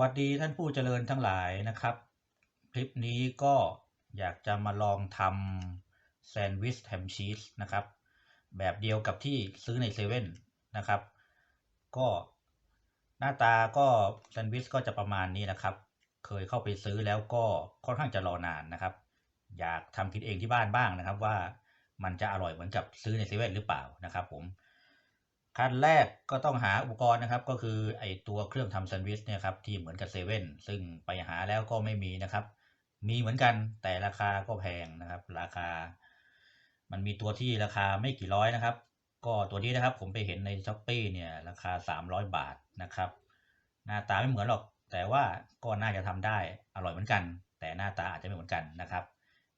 วัสดีท่านผู้เจริญทั้งหลายนะครับ คลิปนี้ก็อยากจะมาลองทำแซนด์วิชแฮมชีสนะครับ แบบเดียวกับที่ซื้อในเซเว่นนะครับ ก็หน้าตาก็แซนด์วิชก็จะประมาณนี้นะครับ เคยเข้าไปซื้อแล้วก็ค่อนข้างจะรอนานนะครับ อยากทำกินเองที่บ้านบ้างนะครับว่ามันจะอร่อยเหมือนกับซื้อในเซเว่นหรือเปล่านะครับผม ขั้นแรกก็ต้องหาอุปกรณ์นะครับ ก็คือไอตัวเครื่องทำแซนด์วิชเนี่ยครับที่เหมือนกับเซเว่นซึ่งไปหาแล้วก็ไม่มีนะครับ มีเหมือนกันแต่ราคาก็แพงนะครับ ราคา มันมีตัวที่ราคาไม่กี่ร้อยนะครับ ก็ตัวนี้นะครับผมไปเห็นในช้อปปีเนี่ยราคา 300 บาทนะครับ หน้าตาไม่เหมือนหรอก แต่ว่าก็น่าจะทำได้อร่อยเหมือนกัน แต่หน้าตาอาจจะไม่เหมือนกันนะครับ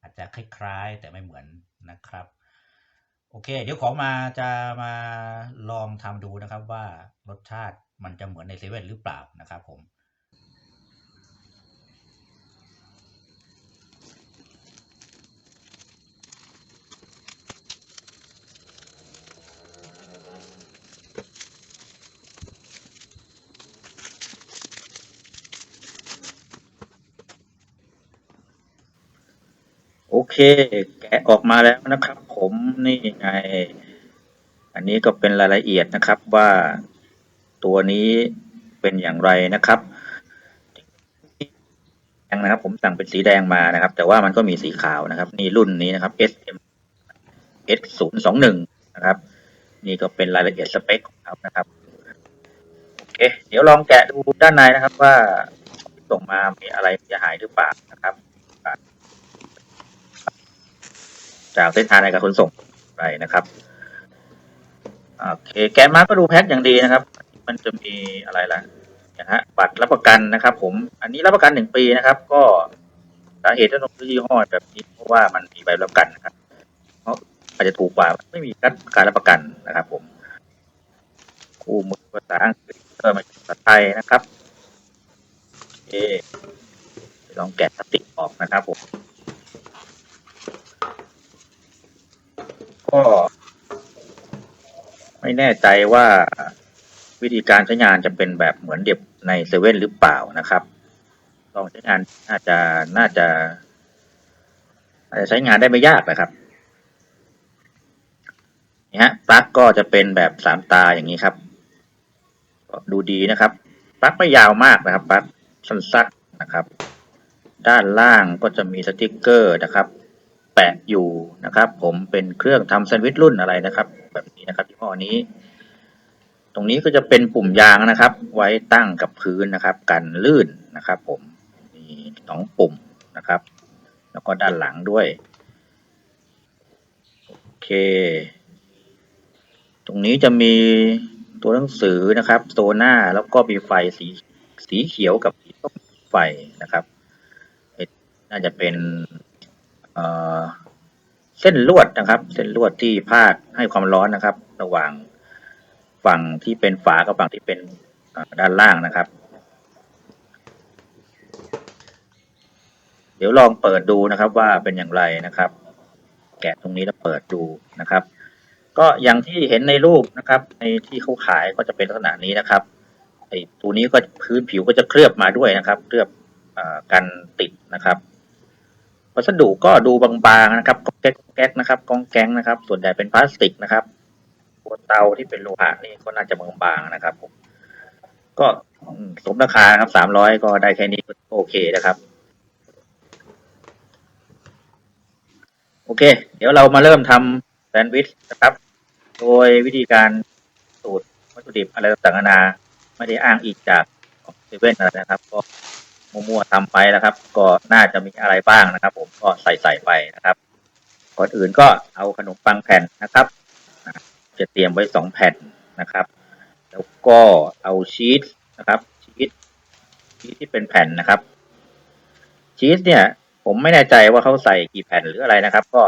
อาจจะคล้ายๆแต่ไม่เหมือนนะครับ โอเค เดี๋ยวของมาจะมาลองทำดูนะครับว่ารสชาติมันจะเหมือนในเซเว่นหรือเปล่านะครับผม โอเค แกะออกมาแล้วนะครับ ผมนี่ไง อันนี้ก็เป็นรายละเอียดนะครับว่าตัวนี้เป็นอย่างไรนะครับแดงนะครับ ผมสั่งเป็นสีแดงมานะครับ แต่ว่ามันก็มีสีขาวนะครับ นี่รุ่นนี้นะครับ S M S ศูนย์สองหนึ่งนะครับ นี่ก็เป็นรายละเอียดสเปคของเขานะครับโอเค เดี๋ยวลองแกะดูด้านในนะครับว่าส่งมามีอะไรเสียหายหรือเปล่านะครับ จากเส้นทางในการขนส่งไปนะครับโอเคแกะมาร์ก็ดูแพ็คอย่างดีนะครับ มันจะมีอะไรล่ะนะฮะบัตรรับประกันนะครับ ผมอันนี้รับประกันหนึ่งปีนะครับ ก็สาเหตุที่ต้องซื้อยี่ห้อแบบนี้เพราะว่ามันมีใบรับประกันนะครับเพราะอาจจะถูกกว่าไม่มีการรับประกันนะครับ ผมคู่มือภาษาอังกฤษเพิ่มมาภาษาไทยนะครับโอเคลองแกะพลาสติกออกนะครับผม ก็ ไม่แน่ใจว่าวิธีการใช้งานจะเป็นแบบเหมือนเด็บในเซเว่นหรือเปล่านะครับ ลองใช้งานน่าจะน่าจะอาจจะใช้งานได้ไม่ยากนะครับนี่ฮะปลั๊กก็จะเป็นแบบสามตาอย่างนี้ครับ ดูดีนะครับปลั๊กไม่ยาวมากนะครับปลั๊กสั้นๆนะครับ ด้านล่างก็จะมีสติกเกอร์นะครับ แปะอยู่นะครับ ผมเป็นเครื่องทำแซนด์วิชรุ่นอะไรนะครับ แบบนี้นะครับยี่ห้อนี้ ตรงนี้ก็จะเป็นปุ่มยางนะครับ ไว้ตั้งกับพื้นนะครับ กันลื่นนะครับ ผมมีสองปุ่มนะครับ แล้วก็ด้านหลังด้วยโอเค ตรงนี้จะมีตัวหนังสือนะครับตัวหน้าแล้วก็มีไฟสีสีเขียวกับสีส้มไฟนะครับน่าจะเป็น เส้นลวดนะครับ เส้นลวดที่พาดให้ความร้อนนะครับ ระหว่างฝั่งที่เป็นฝากับฝั่งที่เป็นด้านล่างนะครับ เดี๋ยวลองเปิดดูนะครับว่าเป็นอย่างไรนะครับ แกะตรงนี้แล้วเปิดดูนะครับ ก็อย่างที่เห็นในรูปนะครับ ในที่เขาขายก็จะเป็นลักษณะนี้นะครับไอ้ตัวนี้ก็พื้นผิวก็จะเคลือบมาด้วยนะครับ เคลือบกันติดนะครับ วัสดุก็ดูบางๆนะครับกอกแก๊กแก๊กนะครับกองแก๊งนะครับ ส่วนใหญ่เป็นพลาสติกนะครับตัวเตาที่เป็นโลหะนี่ก็น่าจะบางๆนะครับผมก็สมราคาครับสามร้อยก็ได้แค่นี้โอเคนะครับโอเค เดี๋ยวเรามาเริ่มทำแซนด์วิชนะครับ โดยวิธีการสูตรวัตถุดิบอะไรต่างๆนานาไม่ได้อ้างอิงจากเซเว่นอะไรนะครับ ก็ มั่วๆทำไปนะครับ ก็น่าจะมีอะไรบ้างนะครับ ผมก็ใส่ใส่ไปนะครับก่อนอื่นก็เอาขนมปังแผ่นนะครับจะเตรียมไว้สองแผ่นนะครับ แล้วก็เอาชีสนะครับ ชีสชีสที่เป็นแผ่นนะครับ ชีสเนี่ย ผมไม่แน่ใจว่าเขาใส่กี่แผ่นหรืออะไรนะครับ ก็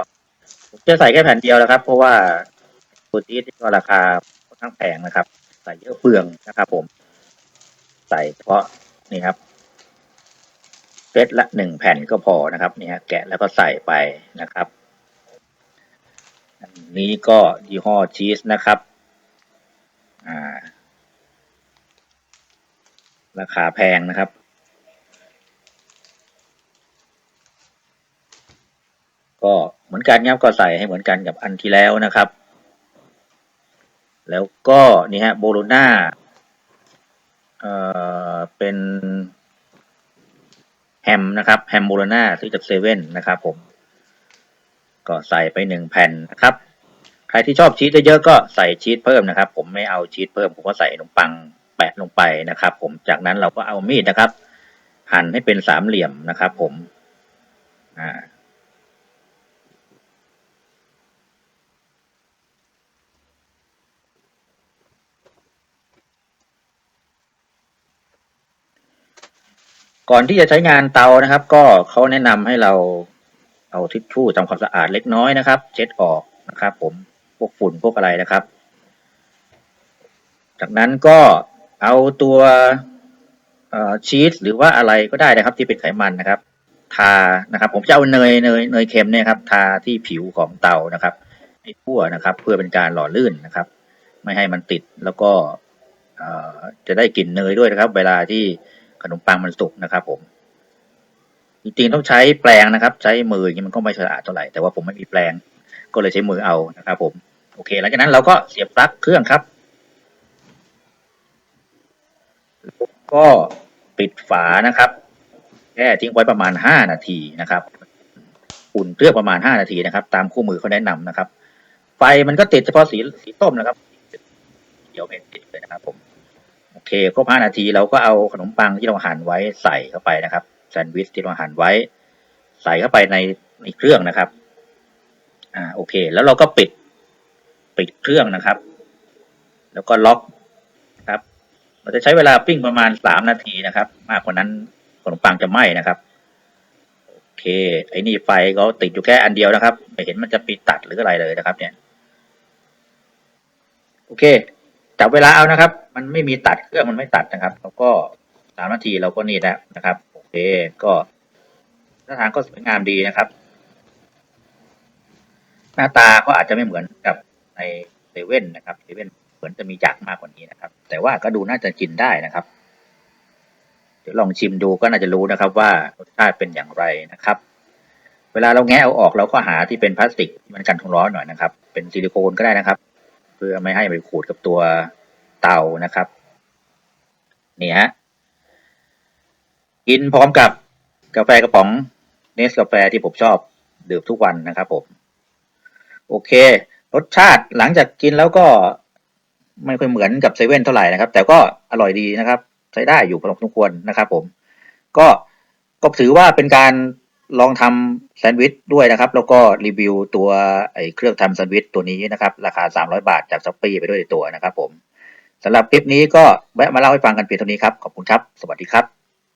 ผมจะใส่แค่แผ่นเดียวแล้วครับ เพราะว่าตัวชีสที่ก็ราคาค่อนข้างแพงนะครับ ใส่เยอะเปลืองนะครับ ผม ใส่เฉพาะนี่ครับ ซตละหนึ่งแผ่นก็พอนะครับนี่ฮะแกะแล้วก็ใส่ไปนะครับ อันนี้ก็ยี่ห้อชีสนะครับอ่าราคาแพงนะครับก็เหมือนกันครับก็ใส่ให้เหมือนกันกับอันที่แล้วนะครับ แล้วก็นี่ฮะโบโลนาเอ่อเป็น แฮมนะครับแฮมโบโลนาซื้อจากเซเว่นนะครับผม ก็ใส่ไปหนึ่งแผ่นนะครับ ใครที่ชอบชีสเยอะๆก็ใส่ชีสเพิ่มนะครับ ผมไม่เอาชีสเพิ่มผมก็ใส่ขนมปังแปะลงไปนะครับ ผมจากนั้นเราก็เอามีดนะครับ หั่นให้เป็นสามเหลี่ยมนะครับ ผม อ่า ก่อนที่จะใช้งานเตานะครับ ก็เขาแนะนำให้เราเอาทิชชู่ทำความสะอาดเล็กน้อยนะครับ เช็ดออกนะครับ ผมพวกฝุ่นพวกอะไรนะครับ จากนั้นก็เอาตัวชีสหรือว่าอะไรก็ได้นะครับ ที่เป็นไขมันนะครับ ทานะครับ ผมจะเอาเนยเนยเนยเค็มเนี่ยครับ ทาที่ผิวของเตานะครับให้ทั่วนะครับ เพื่อเป็นการหล่อลื่นนะครับ ไม่ให้มันติดแล้วก็จะได้กลิ่นเนยด้วยนะครับ เวลาที่ ขนมปังมันสุกนะครับ ผมจริงๆต้องใช้แปรงนะครับ ใช้มืออย่างนี้มันก็ไม่สะอาดเท่าไหร่แต่ว่าผมไม่มีแปรงก็เลยใช้มือเอานะครับ ผมโอเคหลังจากนั้นเราก็เสียบปลั๊กเครื่องครับ ก็ปิดฝานะครับแค่ทิ้งไว้ประมาณห้านาทีนะครับอุ่นเครื่องประมาณห้านาทีนะครับ ตามคู่มือเขาแนะนำนะครับ ไฟมันก็ติดเฉพาะสีสีส้มนะครับเดี๋ยวไม่ติดเลยนะครับผม เคครบห้านาทีเราก็เอาขนมปังที่เราหั่นไว้ใส่เข้าไปนะครับแซนด์วิชที่เราหั่นไว้ ใส่เข้าไปในในเครื่องนะครับอ่าโอเค แล้วเราก็ปิดปิดเครื่องนะครับ แล้วก็ล็อกครับ เราจะใช้เวลาปิ้งประมาณสามนาทีนะครับ มากกว่านั้นขนมปังจะไหม้นะครับโอเค ไอ้นี่ไฟก็ติดอยู่แค่อันเดียวนะครับ ไม่เห็นมันจะปิดตัดหรืออะไรเลยนะครับ เนี่ย โอเค จับเวลาเอานะครับ มันไม่มีตัดเครื่องมันไม่ตัดนะครับแล้วก็สามนาทีเราก็นี่แล้วนะครับโอเคก็ท่าทางก็สวยงามดีนะครับ หน้าตาก็อาจจะไม่เหมือนกับในเซเว่นนะครับเซเว่นเหมือนจะมีจักมากกว่านี้นะครับ แต่ว่าก็ดูน่าจะกินได้นะครับ เดี๋ยวลองชิมดูก็น่าจะรู้นะครับ ว่ารสชาติเป็นอย่างไรนะครับ เวลาเราแงะเอาออกเราก็หาที่เป็นพลาสติกมันกันความร้อนหน่อยนะครับ เป็นซิลิโคนก็ได้นะครับ เพื่อไม่ให้ไปขูดกับตัวเตานะครับนี่ฮะกินพร้อมกับกาแฟกระป๋องเนสกาแฟที่ผมชอบดื่มทุกวันนะครับผม โอเค รสชาติหลังจากกินแล้วก็ไม่ค่อยเหมือนกับเซเว่นเท่าไหร่นะครับ แต่ก็อร่อยดีนะครับ ใช้ได้อยู่พอสมควรนะครับผม ก็ก็ถือว่าเป็นการลองทำ แซนด์วิชด้วยนะครับ แล้วก็รีวิวตัวไอ้เครื่องทำแซนด์วิชตัวนี้นะครับ ราคา 300 บาทจากช้อปปี้ไปด้วยตัวนะครับผมสำหรับคลิปนี้ก็แวะมาเล่าให้ฟังกันเพียงเท่านี้ครับ ขอบคุณครับ สวัสดีครับ